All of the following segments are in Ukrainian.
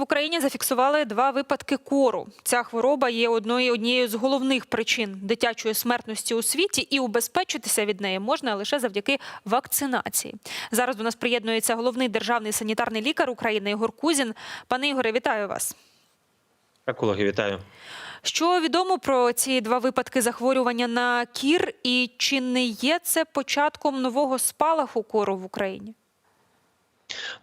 В Україні зафіксували два випадки кору. Ця хвороба є одною однією з головних причин дитячої смертності у світі, і убезпечитися від неї можна лише завдяки вакцинації. Зараз до нас приєднується головний державний санітарний лікар України Ігор Кузін. Пане Ігоре, вітаю вас. Колеги, вітаю. Що відомо про ці два випадки захворювання на кір, і чи не є це початком нового спалаху кору в Україні?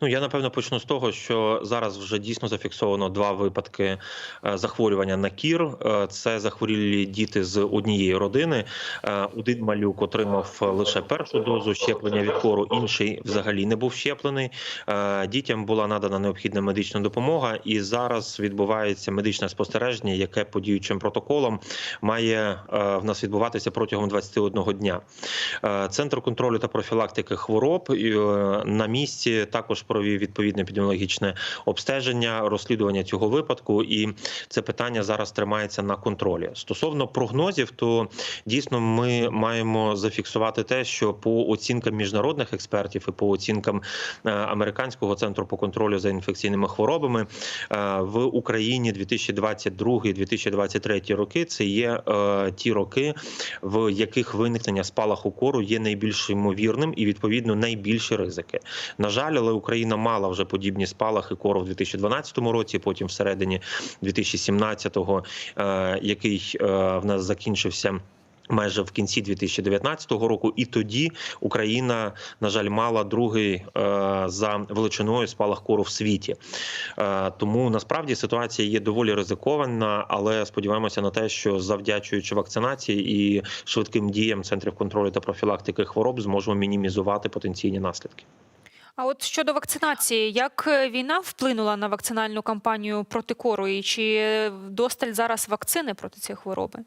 Ну я напевно почну з того, що зараз вже дійсно зафіксовано два випадки е, захворювання на кір. Е, Це захворілі діти з однієї родини. Е, Один малюк отримав лише першу дозу щеплення від кору, інший взагалі не був щеплений. Дітям була надана необхідна медична допомога, і зараз відбувається медичне спостереження, яке по діючим протоколам має в нас відбуватися протягом 21 дня. Центр контролю та профілактики хвороб на місці також провів відповідне епідеміологічне обстеження, розслідування цього випадку, і це питання зараз тримається на контролі. Стосовно прогнозів, то дійсно ми маємо зафіксувати те, що по оцінкам міжнародних експертів і по оцінкам е, американського центру по контролю за інфекційними хворобами е, в Україні 2022-2023 роки це є е, ті роки, в яких виникнення спалаху кору є найбільш ймовірним і відповідно найбільші ризики. На жаль, але Україна мала вже подібні спалахи кору в 2012 році, потім всередині 2017-го, е, який е, в нас закінчився. Майже в кінці 2019 року, і тоді Україна, на жаль, мала другий е, за величиною спалах кору в світі. Тому насправді ситуація є доволі ризикована, але сподіваємося на те, що завдячуючи вакцинації і швидким діям центрів контролю та профілактики хвороб, зможемо мінімізувати потенційні наслідки. А от щодо вакцинації, як е, війна вплинула на вакцинальну кампанію проти кору, і чи досталь зараз вакцини проти цієї хвороби?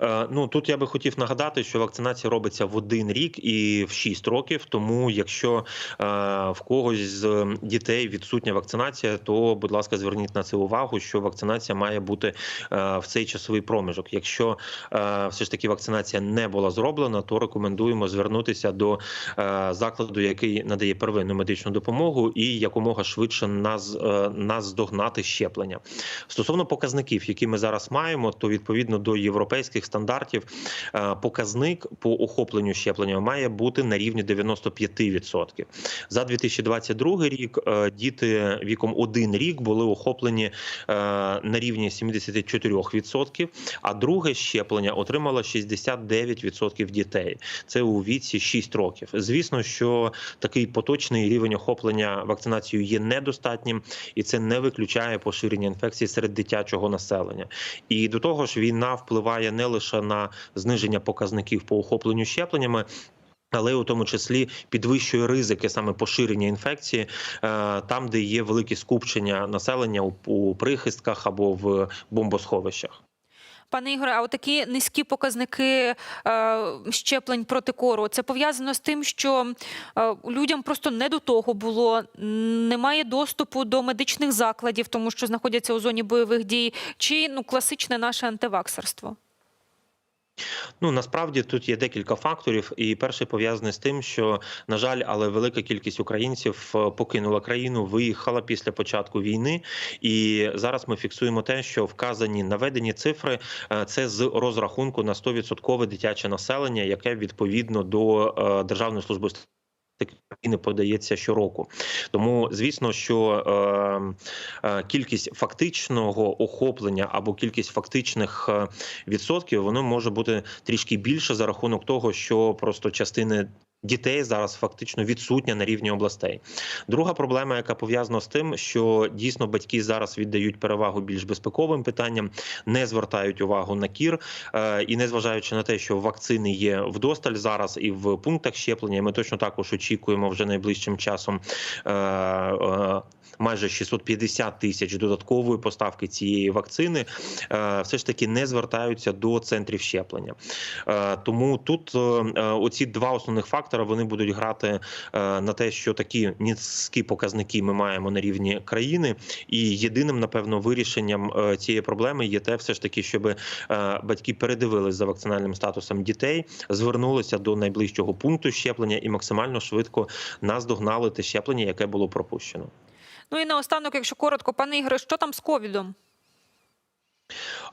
Е, Ну тут я би хотів нагадати, що вакцинація робиться в один рік і в шість років. Тому, якщо е, в когось з дітей відсутня вакцинація, то будь ласка, зверніть на це увагу, що вакцинація має бути е, в цей часовий проміжок. Якщо все ж таки вакцинація не була зроблена, то рекомендуємо звернутися до закладу, який надає первинну медичну допомогу, і якомога швидше нас, наздогнати щеплення. Стосовно показників, які ми зараз маємо, то відповідно до європейських стандартів е, показник по охопленню щеплення має бути на рівні 95%. За 2022 рік е, діти віком 1 рік були охоплені е, на рівні 74%, а друге щеплення отримало 69% дітей. Це у віці 6 років. Звісно, що такий поточний рівень охоплення вакцинацією є недостатнім, і це не виключає поширення інфекції серед дитячого населення. І до того ж, війна впливає не лише на зниження показників по охопленню щепленнями. Але у тому числі підвищує ризики саме поширення інфекції е, там, де є великі скупчення населення у, прихистках або в бомбосховищах. Пане Ігоре, а от такі низькі показники е, щеплень проти кору, це пов'язано з тим, що е, людям просто не до того було, немає доступу до медичних закладів, тому що знаходяться у зоні бойових дій, чи ну класичне наше антиваксерство? Ну насправді тут є декілька факторів, і перший пов'язаний з тим, що на жаль, але велика кількість українців е, покинула країну, виїхала після початку війни. І зараз ми фіксуємо те, що вказані наведені цифри е, це з розрахунку на 100% дитяче населення, яке відповідно до е, державної служби не подається щороку. Тому звісно, що е, е, кількість фактичного охоплення або кількість фактичних е, відсотків воно може бути трішки більше за рахунок того, що просто частини. Дітей зараз фактично відсутня на рівні областей. Друга проблема, яка пов'язана з тим, що дійсно батьки зараз віддають перевагу більш безпековим питанням, не звертають увагу на кір, е, і незважаючи на те, що вакцини є вдосталь зараз і в пунктах щеплення, ми точно також очікуємо вже найближчим часом. Е, е, Майже 650 тисяч додаткової поставки цієї вакцини все ж таки не звертаються до центрів щеплення. Тому тут оці два основних фактори вони будуть грати на те, що такі низькі показники ми маємо на рівні країни, і єдиним, напевно, вирішенням цієї проблеми є те, все ж таки, щоб батьки передивились за вакцинальним статусом дітей, звернулися до найближчого пункту щеплення і максимально швидко наздогнали те щеплення, яке було пропущено. Ну і наостанок, якщо коротко, пане Ігоре, що там з ковідом?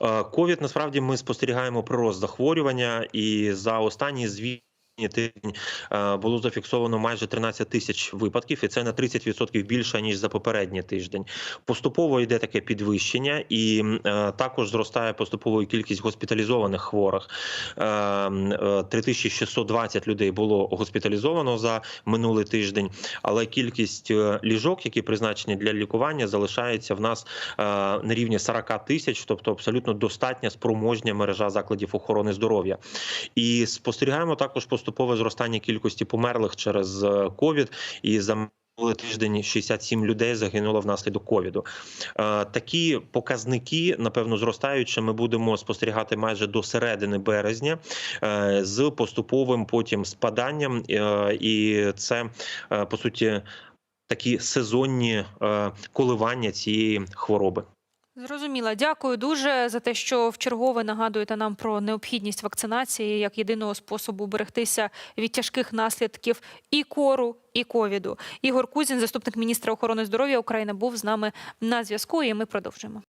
Е, Ковід насправді ми спостерігаємо прирост захворювання, і за останні звіт. Тиждень е, було зафіксовано майже 13 тисяч випадків, і це на 30% більше ніж за попередній тиждень. Поступово йде таке підвищення, і е, також зростає поступово кількість госпіталізованих хворих. Е, м, е, 3620 людей було госпіталізовано за минулий тиждень, але кількість е, ліжок, які призначені для лікування, залишається в нас е, на рівні 40 тисяч, тобто абсолютно достатня спроможня мережа закладів охорони здоров'я. І спостерігаємо також поступове зростання кількості померлих через е, ковід. І за минулий тиждень 67 людей загинуло внаслідок ковіду. Е, Такі показники, напевно, зростаючи, ми будемо спостерігати майже до середини березня е, з поступовим потім спаданням, е, і це е, по суті такі сезонні е, коливання цієї хвороби. Зрозуміла. Дякую дуже за те, що в чергове нагадуєте нам про необхідність вакцинації як єдиного способу берегтися від тяжких наслідків і кору, і ковіду. Ігор Кузін, заступник міністра охорони здоров'я України, був з нами на зв'язку. І ми продовжуємо.